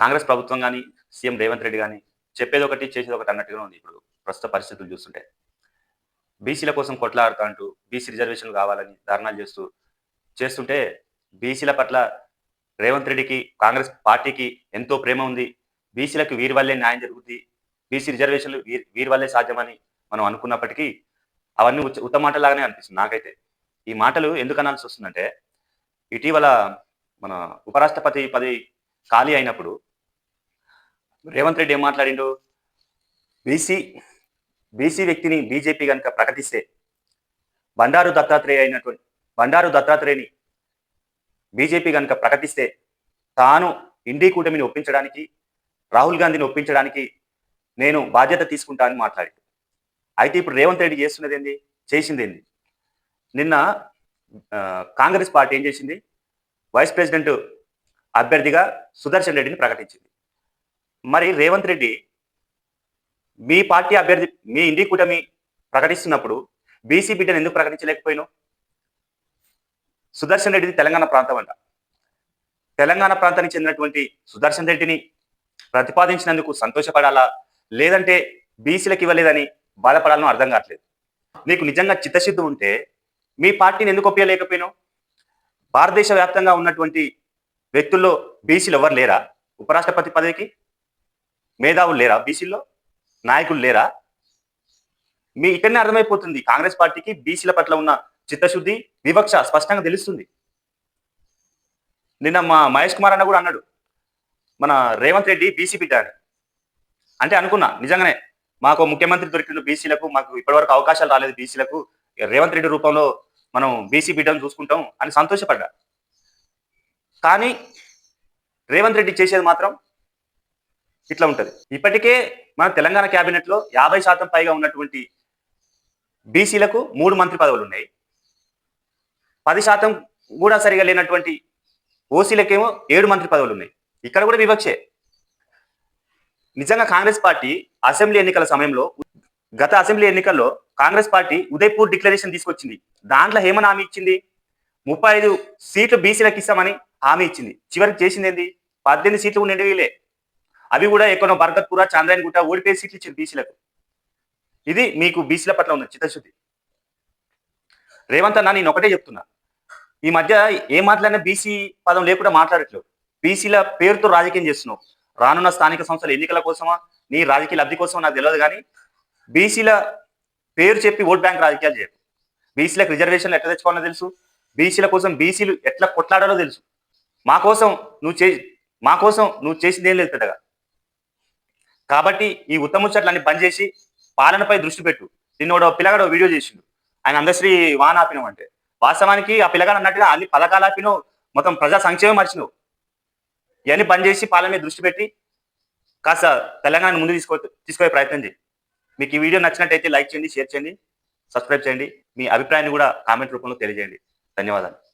కాంగ్రెస్ ప్రభుత్వం కానీ సీఎం రేవంత్ రెడ్డి కానీ చెప్పేది ఒకటి చేసేది ఒకటి అన్నట్టుగా ఉంది ఇప్పుడు ప్రస్తుత పరిస్థితులు చూస్తుంటే. బీసీల కోసం కొట్లాడుతా అంటూ బీసీ రిజర్వేషన్లు కావాలని ధర్నాలు చేస్తూ చేస్తుంటే బీసీల పట్ల రేవంత్ రెడ్డికి కాంగ్రెస్ పార్టీకి ఎంతో ప్రేమ ఉంది. బీసీలకు వీరి వల్లే న్యాయం జరుగుద్ది. బీసీ రిజర్వేషన్లు వీరి వీరి వల్లే సాధ్యమని మనం అనుకున్నప్పటికీ అవన్నీ ఉచ్చ ఉత్త మాటలాగానే అనిపిస్తుంది నాకైతే. ఈ మాటలు ఎందుకు అనాల్సి వస్తుందంటే ఇటీవల మన ఉపరాష్ట్రపతి పదవి ఖాళీ అయినప్పుడు రేవంత్ రెడ్డి ఏం మాట్లాడిండు? బీసీ బీసీ వ్యక్తిని బీజేపీ కనుక ప్రకటిస్తే బండారు దత్తాత్రేయ అయినటువంటి బండారు దత్తాత్రేయని బీజేపీ కనుక ప్రకటిస్తే తాను ఇండి కూటమిని ఒప్పించడానికి రాహుల్ గాంధీని ఒప్పించడానికి నేను బాధ్యత తీసుకుంటా అని మాట్లాడి అయితే ఇప్పుడు రేవంత్ రెడ్డి చేస్తున్నది ఏంది? చేసింది ఏంది? నిన్న కాంగ్రెస్ పార్టీ ఏం చేసింది? వైస్ ప్రెసిడెంట్ అభ్యర్థిగా సుదర్శన్ రెడ్డిని ప్రకటించింది. మరి రేవంత్ రెడ్డి మీ పార్టీ అభ్యర్థి మీ ఇండి కూటమి ప్రకటిస్తున్నప్పుడు బీసీ బిడ్డను ఎందుకు ప్రకటించలేకపోయినావు సుదర్శన్ రెడ్డిది తెలంగాణ ప్రాంతం అంట. తెలంగాణ ప్రాంతానికి చెందినటువంటి సుదర్శన్ రెడ్డిని ప్రతిపాదించినందుకు సంతోషపడాలా? లేదంటే బీసీలకు ఇవ్వలేదని బాధపడాలనో అర్థం కావట్లేదు. నీకు నిజంగా చిత్తశుద్ధి ఉంటే మీ పార్టీని ఎందుకు ఒప్పయలేకపోయినావు? భారతదేశ వ్యాప్తంగా ఉన్నటువంటి వ్యక్తుల్లో బీసీలు ఎవరు లేరా? ఉపరాష్ట్రపతి పదవికి మేధావులు లేరా బీసీల్లో? నాయకులు లేరా? మీ ఇక్కడనే అర్థమైపోతుంది. కాంగ్రెస్ పార్టీకి బీసీల పట్ల ఉన్న చిత్తశుద్ధి వివక్ష స్పష్టంగా తెలుస్తుంది. నిన్న మా మహేష్ కుమార్ అన్న కూడా అన్నాడు. మన రేవంత్ రెడ్డి బీసీ బిడ్డ అని. అంటే అనుకున్నా నిజంగానే మాకు ముఖ్యమంత్రి దొరికిన బీసీలకు మాకు ఇప్పటివరకు అవకాశాలు రాలేదు బీసీలకు రేవంత్ రెడ్డి రూపంలో మనం బీసీ బిడ్డను చూసుకుంటాం అని సంతోషపడ్డా. కానీ రేవంత్ రెడ్డి చేసేది మాత్రం ఇట్లా ఉంటుంది. ఇప్పటికే మన తెలంగాణ క్యాబినెట్లో లో యాభై శాతం పైగా ఉన్నటువంటి బీసీలకు మూడు మంత్రి పదవులు ఉన్నాయి. పది శాతం కూడా సరిగా లేనటువంటి ఓసీలకేమో ఏడు మంత్రి పదవులు ఉన్నాయి. ఇక్కడ కూడా వివక్షే. నిజంగా కాంగ్రెస్ పార్టీ అసెంబ్లీ ఎన్నికల సమయంలో గత అసెంబ్లీ ఎన్నికల్లో కాంగ్రెస్ పార్టీ ఉదయపూర్ డిక్లరేషన్ తీసుకొచ్చింది. దాంట్లో ఏమని హామీ ఇచ్చింది. ముప్పై ఐదు సీట్లు బీసీలకు ఇస్తామని హామీ ఇచ్చింది. చివరికి చేసింది ఏంది? పద్దెనిమిది సీట్లు ఉండేవి అవి కూడా ఎక్కడో బర్గత్పుర చాంద్రాయన్ గుట్ట ఓడిపోయే సీట్లు ఇచ్చింది బీసీలకు. ఇది మీకు బీసీల పట్ల ఉన్న చిత్తశుద్ధి. రేవంత్ అన్న నేను ఒకటే చెప్తున్నా. ఈ మధ్య ఏ మాట్లాడినా బీసీ పదం లేకుండా మాట్లాడట్లేవు బీసీల పేరుతో రాజకీయం చేస్తున్నావు. రానున్న స్థానిక సంస్థల ఎన్నికల కోసమా? నీ రాజకీయ లబ్ధి కోసమా? నాకు తెలియదు కానీ బీసీల పేరు చెప్పి ఓట్ బ్యాంక్ రాజకీయాలు చేయరు బీసీలకు రిజర్వేషన్లు ఎట్లా తెచ్చుకోవాలో తెలుసు. బీసీల కోసం బీసీలు ఎట్లా కొట్లాడాలో తెలుసు. మా కోసం నువ్వు చే మా కోసం నువ్వు చేసింది ఏం లేదు పెద్దగా. కాబట్టి ఈ ఉత్తమ ఉత్తముచ్చట్లన్నీ బంద్ చేసి పాలనపై దృష్టి పెట్టు. నిన్న ఒక పిల్లగాడు వీడియో చేసిండు. ఆయన అందశ్రీ వాన ఆపినం అంటే. వాస్తవానికి ఆ పిల్లగాడు అన్నట్టుగా అన్ని పథకాలు ఆపినో మొత్తం ప్రజా సంక్షేమం మర్చినవు. ఇవన్నీ బంద్ చేసి పాలన మీద దృష్టి పెట్టి కాస్త తెలంగాణ ముందు తీసుకో తీసుకునే ప్రయత్నం చేయి. మీకు ఈ వీడియో నచ్చినట్టయితే లైక్ చేయండి షేర్ చేయండి సబ్స్క్రైబ్ చేయండి. మీ అభిప్రాయాన్ని కూడా కామెంట్ రూపంలో తెలియజేయండి. ధన్యవాదాలు.